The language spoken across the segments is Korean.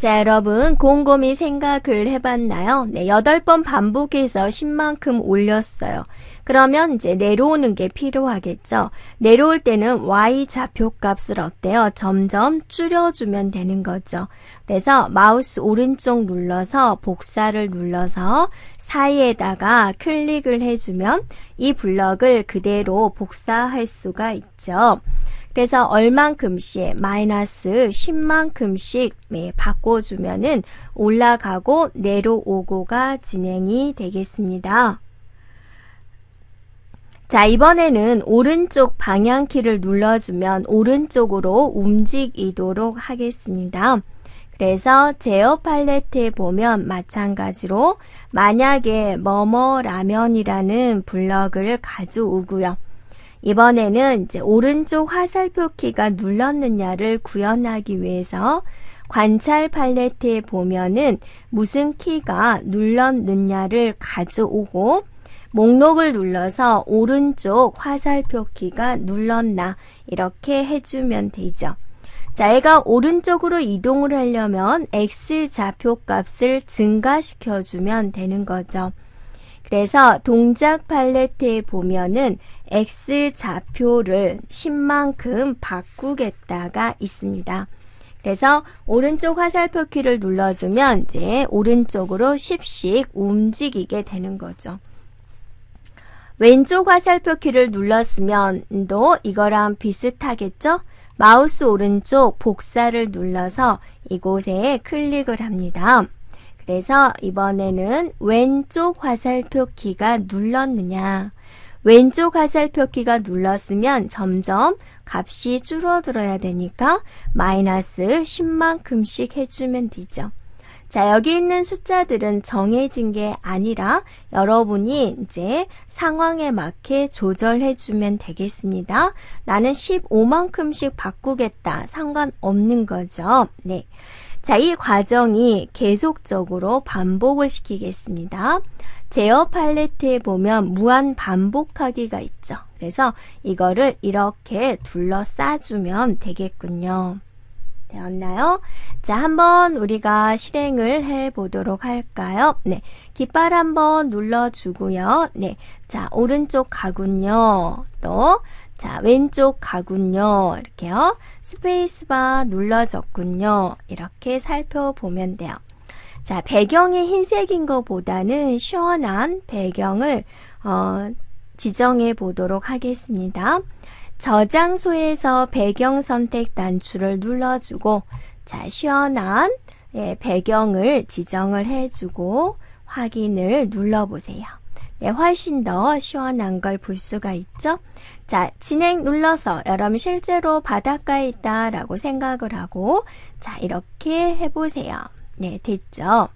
자, 여러분, 곰곰이 생각을 해봤나요? 네, 8번 반복해서 10만큼 올렸어요. 그러면 이제 내려오는 게 필요하겠죠. 내려올 때는 y 좌표 값을 어때요? 점점 줄여주면 되는 거죠. 그래서 마우스 오른쪽 눌러서 복사를 눌러서 사이에다가 클릭을 해주면 이 블럭을 그대로 복사할 수가 있죠. 그래서 얼만큼씩 마이너스 10만큼씩 네, 바꿔주면은 올라가고 내려오고가 진행이 되겠습니다. 자, 이번에는 오른쪽 방향키를 눌러주면 오른쪽으로 움직이도록 하겠습니다. 그래서 제어 팔레트에 보면 마찬가지로 만약에 뭐뭐 라면이라는 블럭을 가져오고요. 이번에는 이제 오른쪽 화살표 키가 눌렀느냐를 구현하기 위해서 관찰 팔레트에 보면은 무슨 키가 눌렀느냐를 가져오고 목록을 눌러서 오른쪽 화살표 키가 눌렀나 이렇게 해주면 되죠. 자, 얘가 오른쪽으로 이동을 하려면 X 좌표 값을 증가시켜주면 되는 거죠. 그래서 동작 팔레트에 보면은 X 좌표를 10만큼 바꾸겠다가 있습니다. 그래서 오른쪽 화살표 키를 눌러주면 이제 오른쪽으로 10씩 움직이게 되는 거죠. 왼쪽 화살표 키를 눌렀으면 또 이거랑 비슷하겠죠? 마우스 오른쪽 복사를 눌러서 이곳에 클릭을 합니다. 그래서 이번에는 왼쪽 화살표 키가 눌렀느냐. 왼쪽 화살표 키가 눌렀으면 점점 값이 줄어들어야 되니까 마이너스 10만큼씩 해주면 되죠. 자, 여기 있는 숫자들은 정해진 게 아니라 여러분이 이제 상황에 맞게 조절해주면 되겠습니다. 나는 15만큼씩 바꾸겠다. 상관없는 거죠. 네. 자, 이 과정이 계속적으로 반복을 시키겠습니다. 제어 팔레트에 보면 무한 반복하기가 있죠. 그래서 이거를 이렇게 둘러싸주면 되겠군요. 되었나요? 자, 한번 우리가 실행을 해 보도록 할까요? 네. 깃발 한번 눌러 주고요. 네. 자, 오른쪽 가군요. 또, 자, 왼쪽 가군요. 이렇게요. 스페이스바 눌러졌군요. 이렇게 살펴보면 돼요. 자, 배경이 흰색인 것보다는 시원한 배경을, 어, 지정해 보도록 하겠습니다. 저장소에서 배경 선택 단추를 눌러주고 자 시원한 예, 배경을 지정을 해주고 확인을 눌러보세요. 네, 훨씬 더 시원한 걸 볼 수가 있죠. 자, 진행 눌러서 여러분 실제로 바닷가에 있다라고 생각을 하고 자, 이렇게 해보세요. 네, 됐죠.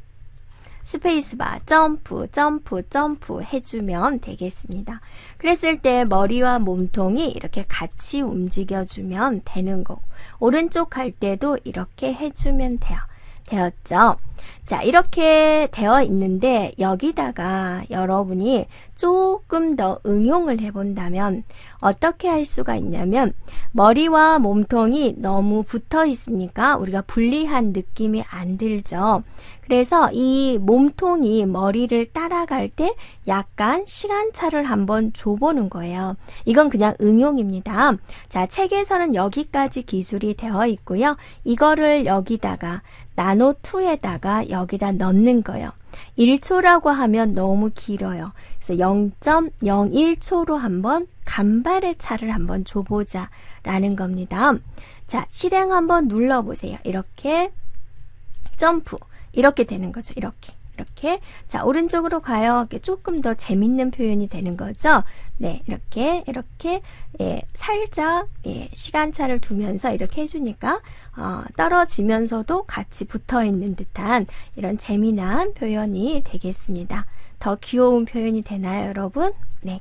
스페이스바 점프 점프 점프 해주면 되겠습니다. 그랬을 때 머리와 몸통이 이렇게 같이 움직여주면 되는 거고 오른쪽 갈 때도 이렇게 해주면 돼요. 되었죠? 자, 이렇게 되어 있는데 여기다가 여러분이 조금 더 응용을 해본다면 어떻게 할 수가 있냐면 머리와 몸통이 너무 붙어 있으니까 우리가 불리한 느낌이 안 들죠. 그래서 이 몸통이 머리를 따라갈 때 약간 시간차를 한번 줘보는 거예요. 이건 그냥 응용입니다. 자, 책에서는 여기까지 기술이 되어 있고요. 이거를 여기다가 나노2에다가 여기다 넣는 거예요. 1초라고 하면 너무 길어요. 그래서 0.01초로 한번 간발의 차를 한번 줘보자 라는 겁니다. 자, 실행 한번 눌러보세요. 이렇게 점프. 이렇게 되는 거죠. 이렇게. 이렇게 자 오른쪽으로 가요. 조금 더 재밌는 표현이 되는 거죠. 네 이렇게 이렇게 예, 살짝 예, 시간차를 두면서 이렇게 해주니까 어, 떨어지면서도 같이 붙어 있는 듯한 이런 재미난 표현이 되겠습니다. 더 귀여운 표현이 되나요, 여러분? 네.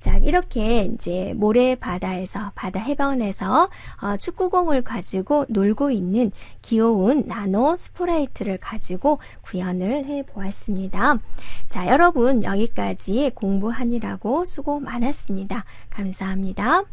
자, 이렇게 이제 모래 바다에서, 바다 해변에서 어, 축구공을 가지고 놀고 있는 귀여운 나노 스프레이트를 가지고 구현을 해 보았습니다. 자, 여러분 여기까지 공부하느라고 수고 많았습니다. 감사합니다.